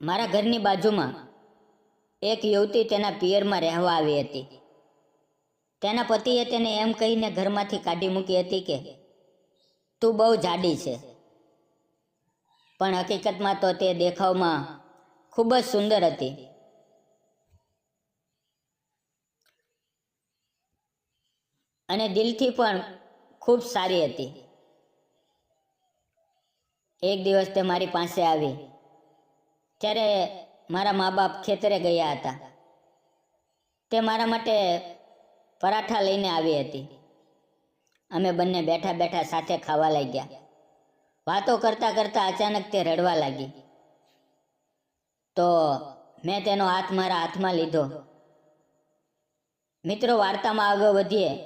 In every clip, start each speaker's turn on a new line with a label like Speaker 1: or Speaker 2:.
Speaker 1: મારા ઘરની બાજુમાં એક યુવતી તેના પિયરમાં રહેવા આવી હતી. તેના પતિએ તેને એમ કહીને ઘરમાંથી કાઢી મૂકી હતી કે, તું બહુ જાડી છે. પણ હકીકતમાં તો તે દેખાવમાં ખૂબ જ સુંદર હતી. અને દિલથી પણ ખૂબ સારી હતી. એક દિવસ તે મારી પાસે આવી. ત્યારે મારા મા બાપ ખેતરે ગયા હતા. તે મારા માટે પરાઠા લઈને આવી હતી. અમે બંને બેઠા બેઠા સાથે ખાવા લાગ્યા. વાતો કરતા કરતા અચાનક તે રડવા લાગી. તો મેં તેનો હાથ મારા હાથમાં લીધો. મિત્રો, વાર્તામાં આગળ વધીએ.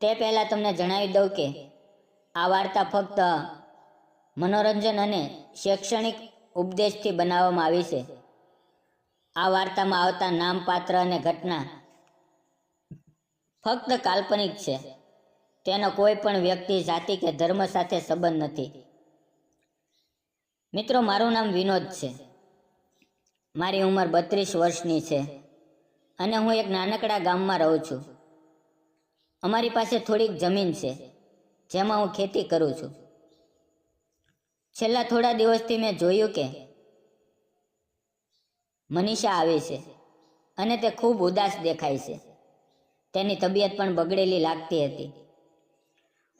Speaker 1: તે પહેલાં તમને જણાવી દઉં કે આ વાર્તા ફક્ત મનોરંજન અને શૈક્ષણિક ઉપદેશથી બનાવવામાં આવી છે. આ વાર્તામાં આવતા નામ પાત્ર અને ઘટના ફક્ત કાલ્પનિક છે. તેનો કોઈ પણ વ્યક્તિ, જાતિ કે ધર્મ સાથે સંબંધ નથી. મિત્રો, મારું નામ વિનોદ છે. મારી ઉંમર બત્રીસ વર્ષની છે અને હું એક નાનકડા ગામમાં રહું છું. અમારી પાસે થોડીક જમીન છે, જેમાં હું ખેતી કરું છું. છેલ્લા થોડા દિવસથી મેં જોયું કે મનીષા આવે છે અને તે ખૂબ ઉદાસ દેખાય છે. તેની તબિયત પણ બગડેલી લાગતી હતી.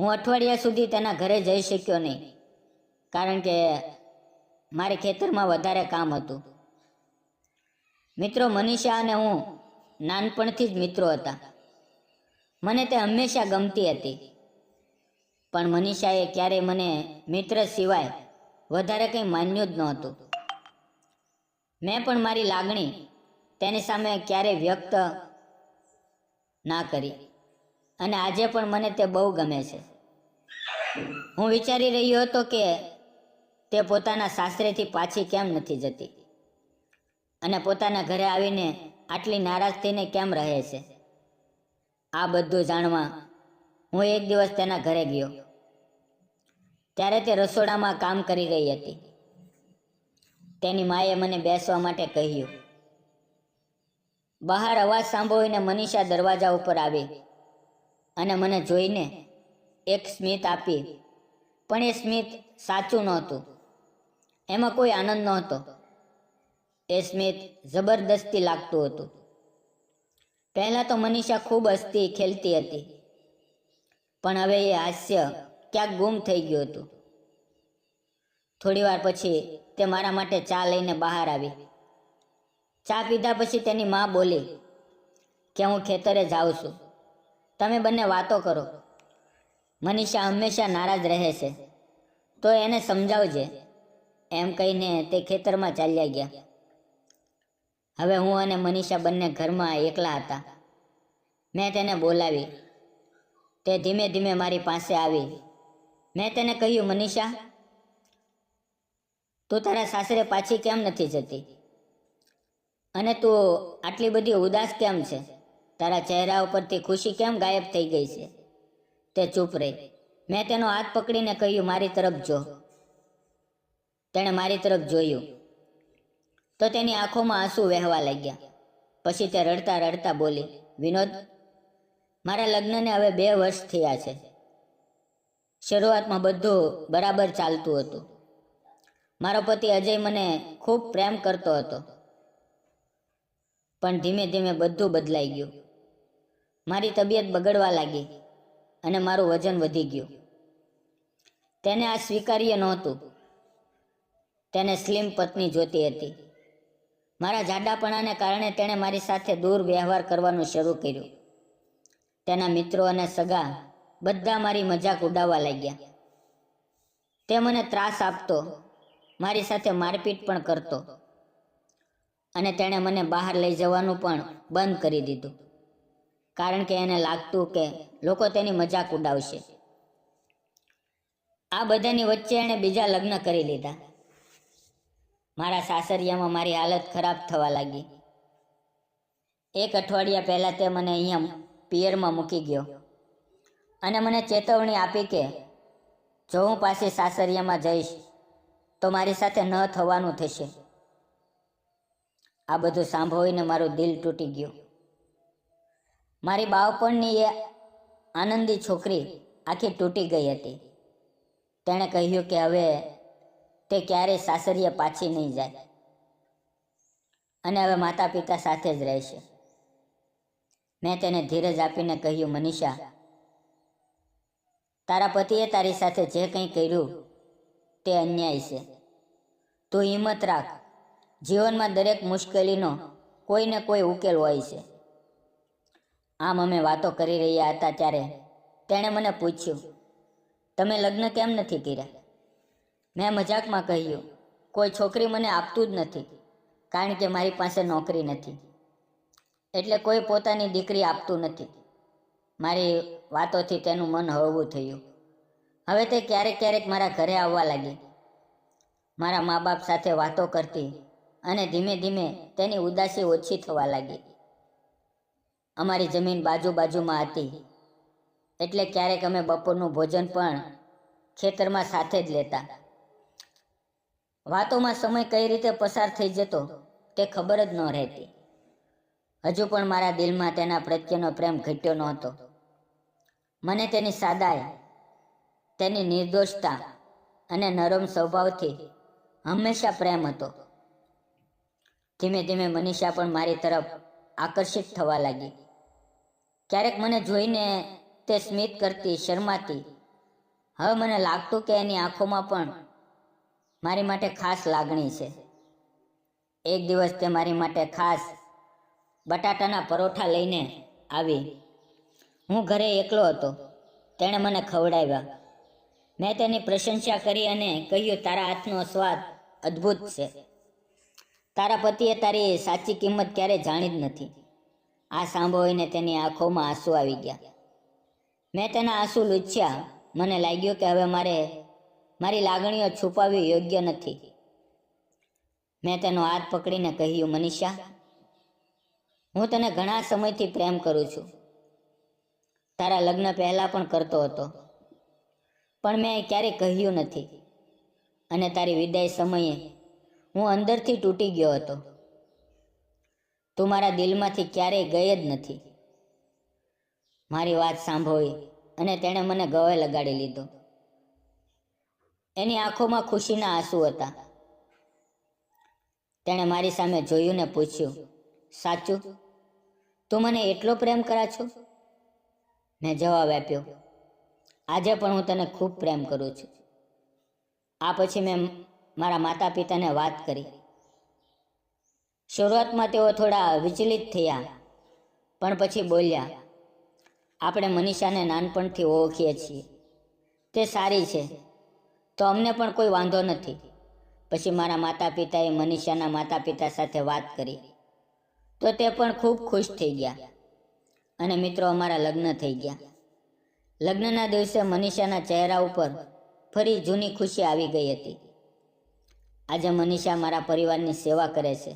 Speaker 1: હું અઠવાડિયા સુધી તેના ઘરે જઈ શક્યો નહીં, કારણ કે મારે ખેતરમાં વધારે કામ હતું. મિત્રો મનીષા અને હું નાનપણથી જ મિત્રો હતા. મને તે હંમેશા ગમતી હતી. પણ મનીષાએ ક્યારેય મને મિત્ર સિવાય વધારે કંઈ માન્યું જ નહોતું. મેં પણ મારી લાગણી તેની સામે ક્યારેય વ્યક્ત ના કરી. અને આજે પણ મને તે બહુ ગમે છે. હું વિચારી રહ્યો હતો કે તે પોતાના સાસરેથી પાછી કેમ નથી જતી? અને પોતાના ઘરે આવીને આટલી નારાજ થઈને કેમ રહે છે? આ બધું જાણવા હું એક દિવસ તેના ઘરે ગયો. ત્યારે તે રસોડામાં કામ કરી રહી હતી. તેની માએ મને બેસવા માટે કહ્યું, બહાર અવાજ સાંભળીને મનીષા દરવાજા ઉપર આવી અને મને જોઈને એક સ્મિત આપી, પણ એ સ્મિત સાચું નહોતું. એમાં કોઈ આનંદ નહોતો. એ સ્મિત જબરદસ્તી લાગતું હતું. પહેલાં તો મનીષા ખૂબ હસતી, ખેલતી હતી, પણ હવે એ હાસ્ય ક્યાંક ગુમ થઈ ગયું હતું. થોડી વાર પછી તે મારા માટે ચા લઈને બહાર આવી. ચા પીધા પછી તેની મા બોલી, કે હું ખેતરે જાઉં છું. તમે બંને વાતો કરો. મનીષા હંમેશા નારાજ રહે છે. તો એને સમજાવજે. એમ કહીને તે ખેતરમાં ચાલ્યા ગયા. હવે હું અને મનીષા બંને ઘરમાં એકલા હતા. મેં તેને બોલાવી. તે ધીમે ધીમે મારી પાસે આવી. મેં તેને કહ્યું, મનીષા, તું તારા સાસરે પાછી કેમ નથી જતી? અને તું આટલી બધી ઉદાસ કેમ છે? તારા ચહેરા ઉપરથી ખુશી કેમ ગાયબ થઈ ગઈ છે? તે ચૂપ રહી. મેં તેનો હાથ પકડીને કહ્યું, મારી તરફ જો. તેણે મારી તરફ જોયું. તો તેની આંખોમાં આંસુ વહેવા લાગ્યા. પછી તે રડતા રડતા બોલી, વિનોદ, મારા લગ્નને હવે બે વર્ષ થયા છે. શરૂઆતમાં બધું બરાબર ચાલતું હતું. મારો પતિ અજય મને ખૂબ પ્રેમ કરતો હતો. પણ ધીમે ધીમે બધું બદલાઈ ગયું. મારી તબિયત બગડવા લાગી અને મારું વજન વધી ગયું. તેને આ સ્વીકાર્ય નહોતું. તેને સ્લિમ પત્ની જોતી હતી. મારા જાડાપણાને કારણે તેણે મારી સાથે દૂર વ્યવહાર કરવાનું શરૂ કર્યું. તેના મિત્રો અને સગા બધા મારી મજાક ઉડાવવા લાગ્યા. તે મને ત્રાસ આપતો, મારી સાથે મારપીટ પણ કરતો અને તેણે મને બહાર લઈ જવાનું પણ બંધ કરી દીધું. કારણ કે એને લાગતું કે લોકો તેની મજાક ઉડાવશે. આ બધાની વચ્ચે એણે બીજા લગ્ન કરી લીધા. મારા સાસરિયામાં મારી હાલત ખરાબ થવા લાગી. એક અઠવાડિયા પહેલાં તે મને અહીંયા પિયરમાં મૂકી ગયો. અને મને ચેતવણી આપી કે જો હું પાછી સાસરિયામાં જઈશ, તો મારી સાથે ન થવાનું થશે. આ બધું સાંભળીને મારું દિલ તૂટી ગયું. મારી બાળપણની એ આનંદી છોકરી આખી તૂટી ગઈ હતી. તેણે કહ્યું કે હવે તે ક્યારેય સાસરીએ પાછી નહીં જાય. અને હવે માતા પિતા સાથે જ રહેશે. મેં તેને ધીરજ આપીને કહ્યું, મનીષા તારા પતિએ તારી સાથે જે કંઈ કર્યું તે અન્યાય છે. તું હિંમત રાખ. જીવનમાં દરેક મુશ્કેલીનો કોઈને કોઈ ઉકેલ હોય છે. આમ અમે વાતો કરી રહ્યા હતા ત્યારે તેણે મને પૂછ્યું, તમે લગ્ન કેમ નથી કર્યા? મેં મજાકમાં કહ્યું, કોઈ છોકરી મને આપતું જ નથી, કારણ કે મારી પાસે નોકરી નથી. એટલે કોઈ પોતાની દીકરી આપતું નથી. મારી વાતોથી તેનું મન હળવું થયું. હવે તે ક્યારેક ક્યારેક મારા ઘરે આવવા લાગી. મારા મા બાપ સાથે વાતો કરતી અને ધીમે ધીમે તેની ઉદાસી ઓછી થવા લાગી. અમારી જમીન બાજુ બાજુમાં હતી. એટલે ક્યારેક અમે બપોરનું ભોજન પણ ખેતરમાં સાથે જ લેતા. વાતોમાં સમય કઈ રીતે પસાર થઈ જતો તે ખબર જ ન રહેતી. હજુ પણ મારા દિલમાં તેના પ્રત્યેનો પ્રેમ ઘટ્યો નહોતો. મને તેની સાદાઈ, તેની નિર્દોષતા અને નરમ સ્વભાવથી હંમેશા પ્રેમ હતો. ધીમે ધીમે મનીષા પણ મારી તરફ આકર્ષિત થવા લાગી. ક્યારેક મને જોઈને તે સ્મિત કરતી, શરમાતી. હવે મને લાગતું કે એની આંખોમાં પણ મારી માટે ખાસ લાગણી છે. એક દિવસ તે મારી માટે ખાસ બટાટાના પરોઠા લઈને આવી. હું ઘરે એકલો હતો. તેણે મને ખવડાવ્યા. મેં તેની પ્રશંસા કરી અને કહ્યું, તારા હાથનો સ્વાદ અદ્ભુત છે. તારા પતિએ તારી સાચી કિંમત ક્યારે જાણી જ નથી. આ સાંભળીને તેની આંખોમાં આંસુ આવી ગયા. મેં તેના આંસુ લૂછ્યા. મને લાગ્યું કે હવે મારે, મારી લાગણીઓ છુપાવવી યોગ્ય નથી. મેં તેનો હાથ પકડીને કહ્યું, મનીષા, હું તને ઘણા સમયથી પ્રેમ કરું છું. તારા લગ્ન પહેલાં પણ કરતો હતો. પણ મેં ક્યારેય કહ્યું નથી. અને તારી વિદાય સમયે હું અંદરથી તૂટી ગયો હતો. તું મારા દિલમાંથી ક્યારેય ગઈ જ નથી. મારી વાત સાંભળી અને તેણે મને ગવે લગાડી લીધો. એની આંખોમાં ખુશીના આંસુ હતા. તેણે મારી સામે જોયું ને પૂછ્યું, સાચું? તું મને એટલો પ્રેમ કરા છો? મેં જવાબ આપ્યો, આજે પણ હું તને ખૂબ પ્રેમ કરું છું. આ પછી મેં મારા માતા પિતાને વાત કરી. શરૂઆતમાં તેઓ થોડા વિચલિત થયા, પણ પછી બોલ્યા, આપણે મનીષાને નાનપણથી ઓળખીએ છીએ. તે સારી છે. તો અમને પણ કોઈ વાંધો નથી. પછી મારા માતા પિતાએ મનીષાના માતા પિતા સાથે વાત કરી. તો તે પણ ખૂબ ખુશ થઈ ગયા. અને મિત્રો અમારા લગ્ન થઈ ગયા. લગ્નના દિવસે મનીષાના ચહેરા ઉપર ફરી જૂની ખુશી આવી ગઈ હતી. આજે મનીષા મારા પરિવારની સેવા કરે છે.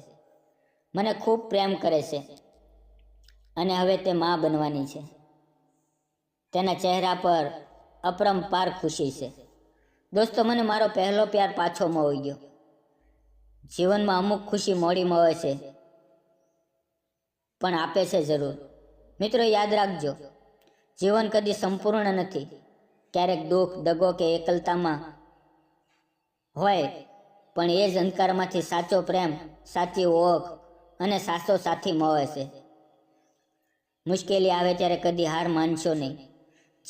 Speaker 1: મને ખૂબ પ્રેમ કરે છે અને હવે તે મા બનવાની છે. તેના ચહેરા પર અપરંપાર ખુશી છે. દોસ્તો, મને મારો પહેલો પ્યાર પાછો મળી ગયો. જીવનમાં અમુક ખુશી મોડી મળે છે, પણ આપે છે જરૂર. મિત્રો, યાદ રાખજો, જીવન કદી સંપૂર્ણ નથી. ક્યારેક દુઃખ, દગો કે એકલતામાં હોય, પણ એ જ અંધકારમાંથી સાચો પ્રેમ, સાચી ઓળખ અને સાચો સાથી મળે છે. મુશ્કેલી આવે ત્યારે કદી હાર માનશો નહીં.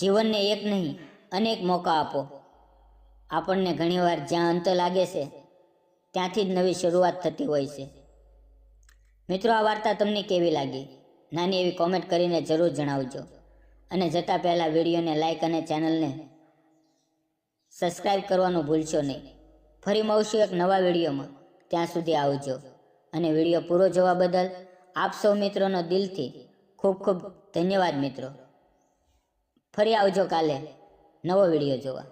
Speaker 1: જીવનને એક નહીં, અનેક મોકા આપો. આપણને ઘણીવાર જ્યાં અંત લાગે છે, ત્યાંથી જ નવી શરૂઆત થતી હોય છે. મિત્રો, આ વાર્તા તમને કેવી લાગી? નાની એવી કોમેન્ટ કરીને જરૂર જણાવજો. અને જતાં પહેલાં વિડીયોને લાઇક અને ચેનલને સબસ્ક્રાઈબ કરવાનું ભૂલશો નહીં. ફરી મળશું એક નવા વિડીયોમાં. ત્યાં સુધી આવજો. અને વીડિયો પૂરો જોવા બદલ આપ સૌ મિત્રોનો દિલથી ખૂબ ખૂબ ધન્યવાદ મિત્રો. ફરી આવજો કાલે નવો વીડિયો જોવા.